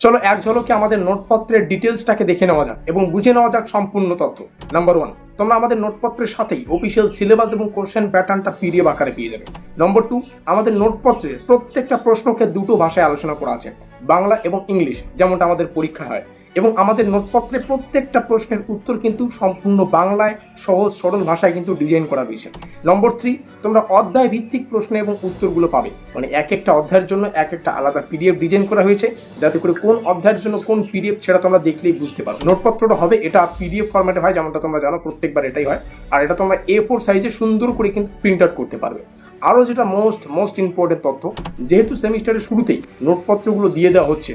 চলো এক ঝলকে আমাদের নোটপত্রের ডিটেলসটাকে দেখে নেওয়া যাক এবং বুঝে নেওয়া যাক সম্পূর্ণ তথ্য। নাম্বার ওয়ান তোমরা আমাদের নোটপত্রের সাথেই অফিসিয়াল সিলেবাস এবং কোশ্চেন প্যাটার্নটা পিডিএফ আকারে পেয়ে যাবে। নম্বর টু আমাদের নোটপত্রের প্রত্যেকটা প্রশ্নকে দুটো ভাষায় আলোচনা করা আছে, বাংলা এবং ইংলিশ, যেমনটা আমাদের পরীক্ষা হয়। এবং আমাদের নোটপত্রে প্রত্যেকটা প্রশ্নের উত্তর কিন্তু সম্পূর্ণ বাংলায়, সহজ, সরল ভাষায় কিন্তু ডিজাইন করা রয়েছে। নম্বর থ্রি তোমরা অধ্যায় ভিত্তিক প্রশ্ন এবং উত্তরগুলো পাবে। মানে এক একটা অধ্যায়ের জন্য এক একটা আলাদা পিডিএফ ডিজাইন করা হয়েছে, যাতে করে কোন অধ্যায়ের জন্য কোন পিডিএফ সেটা তোমরা দেখলেই বুঝতে পারো। নোটপত্রটা হবে এটা পিডিএফ ফরম্যাটে হয়, যেমনটা তোমরা জানো, প্রত্যেকবার এটাই হয়। আর এটা তোমরা এ ফোর সাইজে সুন্দর করে কিন্তু প্রিন্ট আউট করতে পারবে। আরও যেটা মোস্ট মোস্ট ইম্পর্টেন্ট তথ্য, যেহেতু সেমিস্টারের শুরুতেই নোটপত্রগুলো দিয়ে দেওয়া হচ্ছে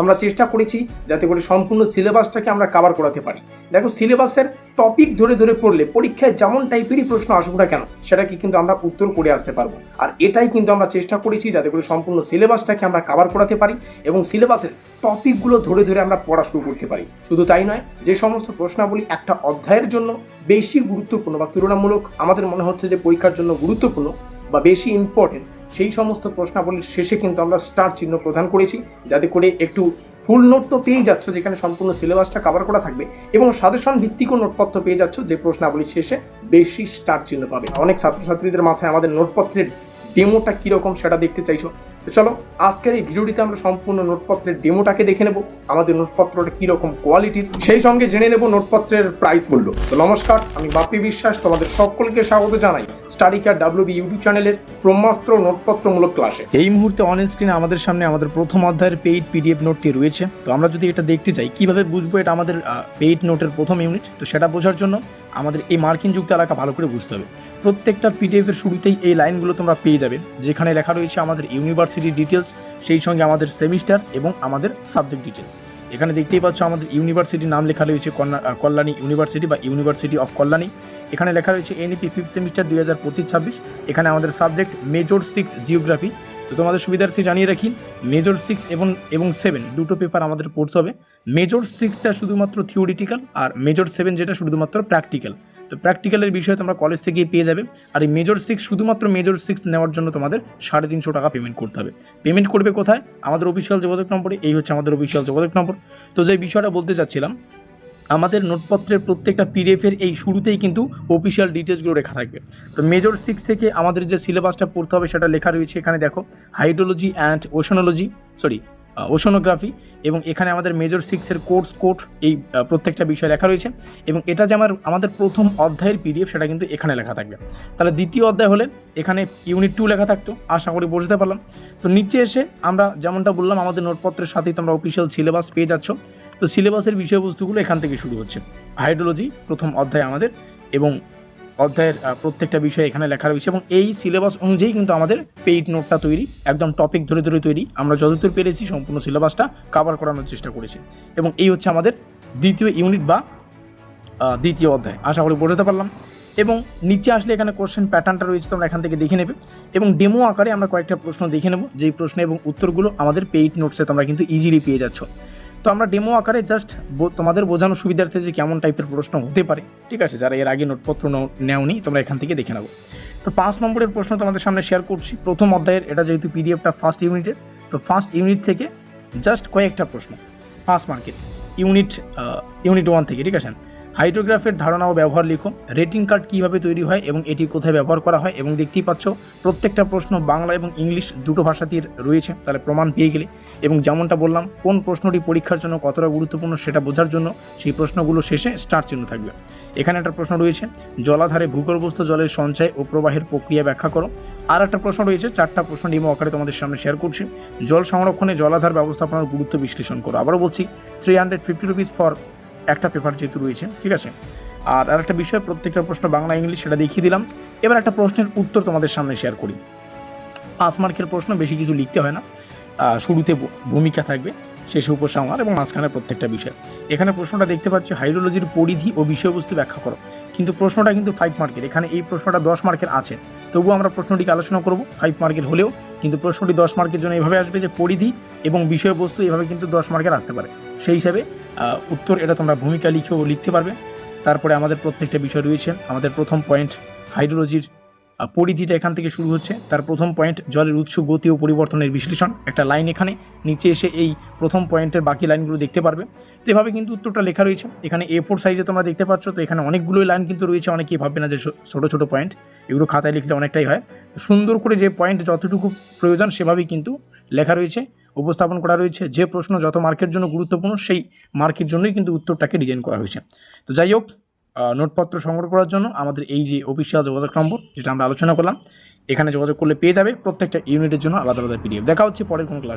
আমরা চেষ্টা করেছি যাতে করে সম্পূর্ণ সিলেবাসটাকে আমরা কভার করাতে পারি। দেখো, সিলেবাসের টপিক ধরে ধরে পড়লে, পরীক্ষায় যেমন টাইপেরই প্রশ্ন আসুক না কেন, সেটাকে কিন্তু আমরা উত্তর করে আসতে পারব। আর এটাই কিন্তু আমরা চেষ্টা করেছি যাতে করে সম্পূর্ণ সিলেবাসটাকে আমরা কভার করাতে পারি এবং সিলেবাসের টপিকগুলো ধরে ধরে আমরা পড়া শুরু করতে পারি। শুধু তাই নয়, যে সমস্ত প্রশ্নাবলী একটা অধ্যায়ের জন্য বেশি গুরুত্বপূর্ণ বা তুলনামূলক আমাদের মনে হচ্ছে যে পরীক্ষার জন্য গুরুত্বপূর্ণ বা বেশি ইম্পর্টেন্ট সেই সমস্ত প্রশ্নাবলীর শেষে কিন্তু আমরা স্টার চিহ্ন প্রদান করেছি, যাতে করে একটু ফুল নোট তো পেয়ে যাচ্ছ যেখানে সম্পূর্ণ সিলেবাসটা কভার করা থাকবে এবং সাজেশন ভিত্তিকও নোটপত্র পেয়ে যাচ্ছ যে প্রশ্নাবলীর শেষে বেশি স্টার চিহ্ন পাবে। অনেক ছাত্রছাত্রীদের মাথায় আমাদের নোটপত্রের ডেমোটা কীরকম সেটা দেখতে চাইছো। তো চলো, আজকের এই ভিডিওটিতে আমরা সম্পূর্ণ নোটপত্রের ডেমোটাকে দেখে নেব, আমাদের নোটপত্রটা কীরকম কোয়ালিটির সেই সঙ্গে জেনে নেব নোটপত্রের প্রাইস মূল্য। তো নমস্কার, আমি বাপি বিশ্বাস, তোমাদের সকলকে স্বাগত জানাই। Study care W B YouTube চ্যানেলের ব্রহ্মাস্ত্র নোটপত্রমূলক ক্লাসে। এই মুহূর্তে অন স্ক্রিনে আমাদের সামনে আমাদের প্রথম অধ্যায়ের পেইড পিডিএফ নোটটি রয়েছে। তো আমরা যদি এটা দেখতে চাই কীভাবে বুঝব এটা আমাদের পেইড নোটের প্রথম ইউনিট তো সেটা বোঝার জন্য আমাদের এই মার্কিন যুক্ত এলাকা ভালো করে বুঝতে হবে। প্রত্যেকটা পিডিএফের শুরুতেই এই লাইনগুলো তোমরা পেয়ে যাবে, যেখানে লেখা রয়েছে আমাদের ইউনিভার্সিটি ডিটেলস সেই সঙ্গে আমাদের সেমিস্টার এবং আমাদের সাবজেক্ট ডিটেলস এখানে দেখতেই পাচ্ছ আমাদের ইউনিভার্সিটির নাম লেখা রয়েছে কল্যাণী ইউনিভার্সিটি বা ইউনিভার্সিটি অফ কল্যাণী এখানে লেখা রয়েছে এনইপি ফিফথ সেমিস্টার দুই হাজার পঁচিশ ছাব্বিশ। এখানে আমাদের সাবজেক্ট মেজর সিক্স জিওগ্রাফি তো তোমাদের সুবিধার্থে জানিয়ে রাখি মেজর সিক্স এবং এবং সেভেন দুটো পেপার আমাদের পড়তে হবে। মেজর সিক্সটা শুধুমাত্র থিওরিটিক্যাল আর মেজর সেভেন যেটা শুধুমাত্র প্র্যাকটিক্যাল তো প্র্যাকটিক্যালের বিষয়ে তোমরা কলেজ থেকেই পেয়ে যাবে। আর এই মেজর সিক্স শুধুমাত্র মেজর সিক্স নেওয়ার জন্য তোমাদের সাড়ে তিনশো টাকা পেমেন্ট করতে হবে। পেমেন্ট করবে কোথায়? আমাদের অফিসিয়াল যোগাযোগ নম্বরে। এই হচ্ছে আমাদের অফিসিয়াল যোগাযোগ নম্বর। তো যে বিষয়টা বলতে চাচ্ছিলাম আমাদের নোটপত্রের প্রত্যেকটা পিডিএফের এই শুরুতেই কিন্তু অফিসিয়াল ডিটেলসগুলো লেখা থাকবে। তো মেজর সিক্স থেকে আমাদের যে সিলেবাসটা পড়তে হবে সেটা লেখা রয়েছে এখানে দেখো hydrology and oceanology sorry oceanography এবং এখানে আমাদের মেজর সিক্সের কোর্স কোড এই প্রত্যেকটা বিষয় লেখা রয়েছে এবং এটা যে আমার, আমাদের প্রথম অধ্যায়ের পিডিএফ সেটা কিন্তু এখানে লেখা থাকবে। তাহলে দ্বিতীয় অধ্যায় হলে এখানে ইউনিট টু লেখা থাকতো, আশা করি বুঝতে পারলাম। তো নিচে এসে আমরা যেমনটা বললাম, আমাদের নোটপত্রের সাথেই তোমরা অফিসিয়াল সিলেবাস পেয়ে যাচ্ছ। তো সিলেবাসের বিষয়বস্তুগুলো এখান থেকে শুরু হচ্ছে। হাইড্রোলজি প্রথম অধ্যায় আমাদের এবং অধ্যায়ের প্রত্যেকটা বিষয় এখানে লেখা রয়েছে এবং এই সিলেবাস অনুযায়ী কিন্তু আমাদের পেইড নোটটা তৈরি, একদম টপিক ধরে ধরে তৈরি। আমরা যতদূর পেরেছি সম্পূর্ণ সিলেবাসটা কভার করানোর চেষ্টা করেছি এবং এই হচ্ছে আমাদের দ্বিতীয় ইউনিট বা দ্বিতীয় অধ্যায়। আশা করি বোঝাতে পারলাম। এবং নিচে আসলে এখানে কোশ্চেন প্যাটার্নটা রয়েছে, তোমরা এখান থেকে দেখে নেবে। এবং ডেমো আকারে আমরা কয়েকটা প্রশ্ন দেখে নেব। যেই প্রশ্ন এবং উত্তরগুলো আমাদের পেইড নোটসে তোমরা কিন্তু ইজিলি পেয়ে যাচ্ছ। তো আমরা ডেমো আকারে জাস্ট তোমাদের বোঝানো সুবিধার্থে যে কেমন টাইপের প্রশ্ন হতে পারে, ঠিক আছে? যারা এর আগে নোটপত্র নেওনি, তোমরা এখান থেকে দেখে নেব তো পাঁচ নম্বরের প্রশ্ন তোমাদের সামনে শেয়ার করছি। প্রথম অধ্যায়ের, এটা যেহেতু পিডিএফটা ফার্স্ট ইউনিটের তো ফার্স্ট ইউনিট থেকে জাস্ট কয়েকটা প্রশ্ন। পাঁচ মার্কেট ইউনিট ইউনিট ওয়ান থেকে, ঠিক আছে? হাইড্রোগ্রাফের ধারণা ও ব্যবহার লিখো রেটিং কার্ড কীভাবে তৈরি হয় এবং এটি কোথায় ব্যবহার করা হয় এবং দেখতেই পাচ্ছ, প্রত্যেকটা প্রশ্ন বাংলা এবং ইংলিশ দুটো ভাষাতেই রয়েছে। তাহলে প্রমাণ পেয়ে গেলে। এবং যেমনটা বললাম, কোন প্রশ্নটি পরীক্ষার জন্য কতটা গুরুত্বপূর্ণ সেটা বোঝার জন্য সেই প্রশ্নগুলো শেষে স্টার চিহ্ন থাকবে। এখানে একটা প্রশ্ন রয়েছে, জলাধারে ভূগর্ভস্থ জলের সঞ্চয় ও প্রবাহের প্রক্রিয়া ব্যাখ্যা করো। আর একটা প্রশ্ন রয়েছে, চারটা প্রশ্ন ডিমো আকারে তোমাদের সামনে শেয়ার করছি। জল সংরক্ষণে জলাধার ব্যবস্থাপনার গুরুত্ব বিশ্লেষণ করো। আবারও বলছি three hundred fifty rupees for একটা পেপার যেহেতু রয়েছে, ঠিক আছে? আর আরেকটা বিষয়, প্রত্যেকটা প্রশ্ন বাংলা, ইংলিশ সেটা দেখিয়ে দিলাম। এবার একটা প্রশ্নের উত্তর তোমাদের সামনে শেয়ার করি। পাঁচ মার্কের প্রশ্ন, বেশি কিছু লিখতে হয় না। শুরুতে ভূমিকা থাকবে, শেষে উপসংহার এবং মাঝখানে প্রত্যেকটা বিষয়। এখানে প্রশ্নটা দেখতে পাচ্ছি, হাইড্রোলজির পরিধি ও বিষয়বস্তু ব্যাখ্যা করো। কিন্তু প্রশ্নটা কিন্তু ফাইভ মার্কের এখানে এই প্রশ্নটা দশ মার্কের আছে। তবুও আমরা প্রশ্নটিকে আলোচনা করব ফাইভ মার্কের হলেও, কিন্তু প্রশ্নটি দশ মার্কের জন্য এভাবে আসবে যে পরিধি এবং বিষয়বস্তু এভাবে কিন্তু দশ মার্কের আসতে পারে। সেই হিসাবে উত্তর এটা তোমরা ভূমিকা লিখেও লিখতে পারবে। তারপরে আমাদের প্রত্যেকটা বিষয় রয়েছে। আমাদের প্রথম পয়েন্ট হাইড্রোলজির পরিধিটা এখান থেকে শুরু হচ্ছে। তার প্রথম পয়েন্ট জলের উৎস, গতি ও পরিবর্তনের বিশ্লেষণ। একটা লাইন এখানে, নিচে এসে এই প্রথম পয়েন্টের বাকি লাইনগুলো দেখতে পারবে। তো এভাবে কিন্তু উত্তরটা লেখা রয়েছে। এখানে এ ফোর সাইজে তোমরা দেখতে পাচ্ছ। তো এখানে অনেকগুলোই লাইন কিন্তু রয়েছে। অনেকেই ভাববে না যে ছোটো ছোটো পয়েন্ট এগুলো খাতায় লিখলে অনেকটাই হয়। সুন্দর করে যে পয়েন্ট যতটুকু প্রয়োজন সেভাবেই কিন্তু লেখা রয়েছে, উপস্থাপন করা রয়েছে। যে প্রশ্ন যত মার্কের জন্য গুরুত্বপূর্ণ, সেই মার্কের জন্যই কিন্তু উত্তরটাকে ডিজাইন করা হয়েছে। তো যাই হোক নোটপত্র সংগ্রহ করার জন্য আমাদের এই যে অফিসিয়াল যোগাযোগ নম্বর, যেটা আমরা আলোচনা করলাম, এখানে যোগাযোগ করলে পেয়ে যাবে প্রত্যেকটা ইউনিটের জন্য আলাদা আলাদা পিডিএফ দেখা হচ্ছে পরের কোনো ক্লাসে